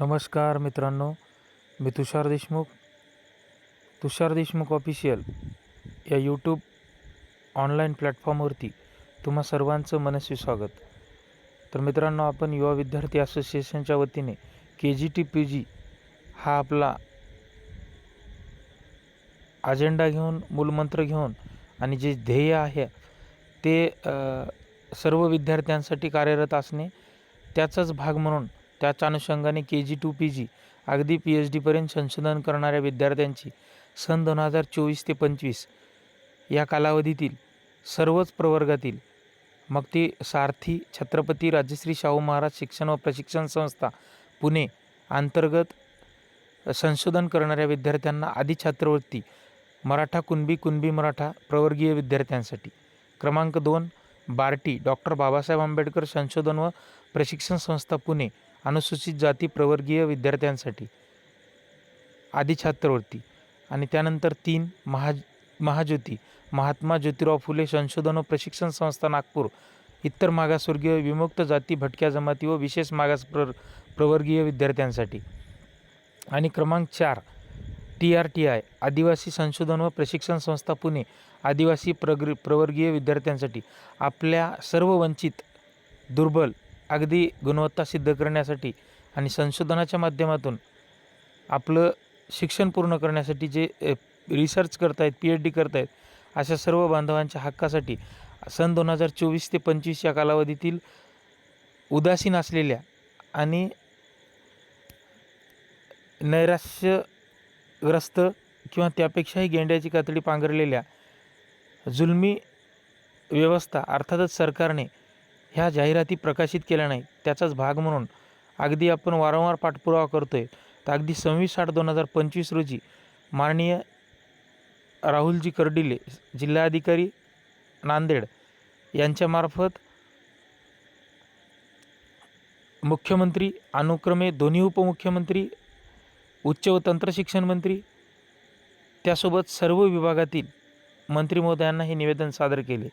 नमस्कार मित्रांनो मी तुषार देशमुख. तुषार देशमुख ऑफिशियल या यूट्यूब ऑनलाईन प्लॅटफॉर्मवरती तुम्हा सर्वांचं मनस्वी स्वागत. तर मित्रांनो आपण युवा विद्यार्थी असोसिएशनच्या वतीने के जी टी पी जी हा आपला अजेंडा घेऊन मूलमंत्र घेऊन आणि जे ध्येय आहे ते सर्व विद्यार्थ्यांसाठी कार्यरत असणे त्याचाच भाग म्हणून त्याच्या अनुषंगाने के जी टू पी जी अगदी पी एच डीपर्यंत संशोधन करणाऱ्या विद्यार्थ्यांची सन दोन हजार चोवीस ते पंचवीस या कालावधीतील सर्वच प्रवर्गातील मग ती सारथी छत्रपती राजश्री शाहू महाराज शिक्षण व प्रशिक्षण संस्था पुणे अंतर्गत संशोधन करणाऱ्या विद्यार्थ्यांना आधी छात्रवृत्ती मराठा कुणबी कुणबी मराठा प्रवर्गीय विद्यार्थ्यांसाठी. क्रमांक दोन बार्टी डॉक्टर बाबासाहेब आंबेडकर संशोधन व प्रशिक्षण संस्था पुणे. अनुसूचित जाती प्रवर्गीय विद्यार्थ्यांसाठी. आधी छात्रवृत्ती. आणि त्यानंतर तीन महा महाज्योती. महात्मा ज्योतिराव फुले संशोधन व प्रशिक्षण संस्था नागपूर. इतर मागासवर्गीय विमुक्त जाती भटक्या जमाती व विशेष मागास प्र प्रवर्गीय विद्यार्थ्यांसाठी. आणि क्रमांक चार टी आर टी आय आदिवासी संशोधन व प्रशिक्षण संस्था पुणे आदिवासी प्रग्र प्रवर्गीय विद्यार्थ्यांसाठी. आपल्या सर्व वंचित दुर्बल अगदी गुणवत्ता सिद्ध करण्यासाठी आणि संशोधनाच्या माध्यमातून आपलं शिक्षण पूर्ण करण्यासाठी जे रिसर्च करतायत पी एच डी करतायत अशा सर्व बांधवांच्या हक्कासाठी सन दोन हजार चोवीस ते पंचवीस या कालावधीतील उदासीन असलेल्या आणि नैराश्यग्रस्त किंवा त्यापेक्षाही गेंड्याची कातडी पांघरलेल्या जुलमी व्यवस्था अर्थातच सरकारने ह्या जाहिराती प्रकाशित केल्या नाही त्याचाच भाग म्हणून अगदी आपण वारंवार पाठपुरावा करतो आहे तर अगदी सव्वीस आठ दोन हजार पंचवीस रोजी माननीय राहुलजी कर्डिले जिल्हाधिकारी नांदेड यांच्यामार्फत मुख्यमंत्री अनुक्रमे दोन्ही उपमुख्यमंत्री उच्च व तंत्रशिक्षण मंत्री त्यासोबत सर्व विभागातील मंत्री महोदयांना हे निवेदन सादर केले.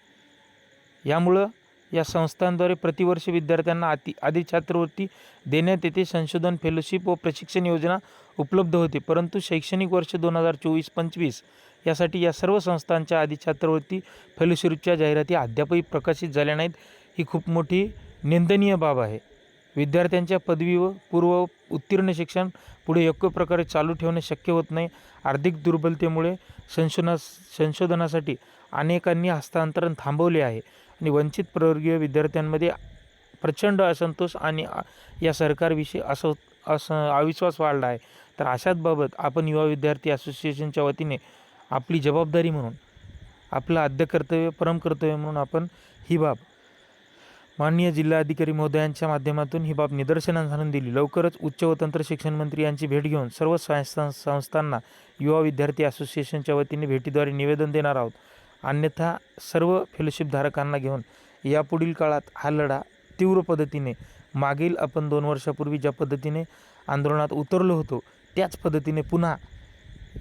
यामुळं या संस्थांद्वारे प्रतिवर्षी विद्यार्थ्यांना अति आधी छात्रवृत्ती देण्यात येते. संशोधन फेलोशिप व प्रशिक्षण योजना उपलब्ध होते. परंतु शैक्षणिक वर्ष दोन हजार चोवीस पंचवीस यासाठी या सर्व संस्थांच्या आधी छात्रवृत्ती फेलोशिपच्या जाहिराती अद्यापही प्रकाशित झाल्या नाहीत. ही खूप मोठी निंदनीय बाब आहे. विद्यार्थ्यांच्या पदवी व पूर्व उत्तीर्ण शिक्षण पुढे योग्य प्रकारे चालू ठेवणे शक्य होत नाही. आर्थिक दुर्बलतेमुळे संशोधना संशोधनासाठी अनेकांनी हस्तांतरण थांबवले आहे. आणि वंचित प्रवर्गीय विद्यार्थ्यांमध्ये प्रचंड असंतोष आणि या सरकारविषयी असो असं अविश्वास वाढला आहे. तर अशाच बाबत आपण युवा विद्यार्थी असोसिएशनच्या वतीने आपली जबाबदारी म्हणून आपलं आद्य कर्तव्य परमकर्तव्य म्हणून आपण ही बाब माननीय जिल्हाधिकारी महोदयांच्या माध्यमातून ही बाब निदर्शनास आणून दिली. लवकरच उच्च व तंत्र शिक्षण मंत्री यांची भेट घेऊन सर्व संस्था संस्थांना युवा विद्यार्थी असोसिएशनच्या वतीने भेटीद्वारे निवेदन देणार आहोत. अन्यथा सर्व फेलोशिपधारकांना घेऊन यापुढील काळात हा लढा तीव्र पद्धतीने मागील आपण दोन वर्षापूर्वी ज्या पद्धतीने आंदोलनात उतरलो होतो त्याच पद्धतीने पुन्हा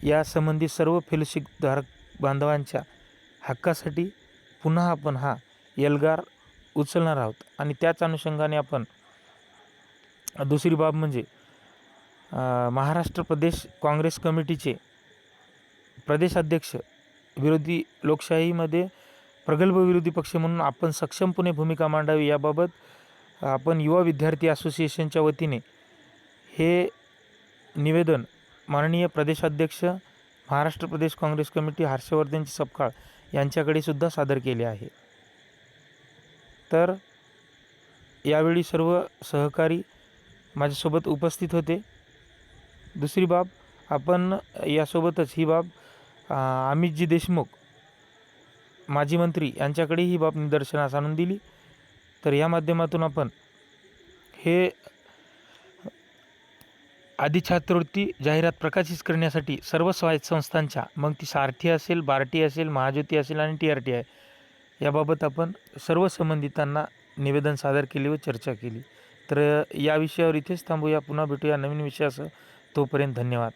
या संबंधी सर्व फेलोशिपधारक बांधवांच्या हक्कासाठी पुन्हा आपण हा एल्गार उचलणार आहोत. आणि त्याच अनुषंगाने आपण दुसरी बाब म्हणजे महाराष्ट्र प्रदेश काँग्रेस कमिटीचे प्रदेशाध्यक्ष विरोधी लोकशाहीमध्ये प्रगल्भ विरोधी पक्ष म्हणून आपण सक्षमपणे भूमिका मांडावी याबाबत आपण युवा विद्यार्थी असोसिएशनच्या वतीने हे निवेदन माननीय प्रदेशाध्यक्ष महाराष्ट्र प्रदेश काँग्रेस कमिटी हर्षवर्धनजी सपकाळ यांच्याकडे सुद्धा सादर केले आहे. तर यावेळी सर्व सहकारी माझ्यासोबत उपस्थित होते. दुसरी बाब आपण यासोबतच ही बाब अमितजी देशमुख माजी मंत्री यांच्याकडे ही बाब निदर्शनास आणून दिली. तर या माध्यमातून आपण हे आधी छात्रवृत्ती जाहिरात प्रकाशित करण्यासाठी सर्व स्वायत्त संस्थांच्या मग ती सारथी असेल बार्टी असेल महाज्योती असेल आणि टी आर टी आय याबाबत आपण सर्व संबंधितांना निवेदन सादर केले व चर्चा केली. तर या विषयावर इथेच थांबूया. पुन्हा भेटूया नवीन विषयासह. तोपर्यंत धन्यवाद.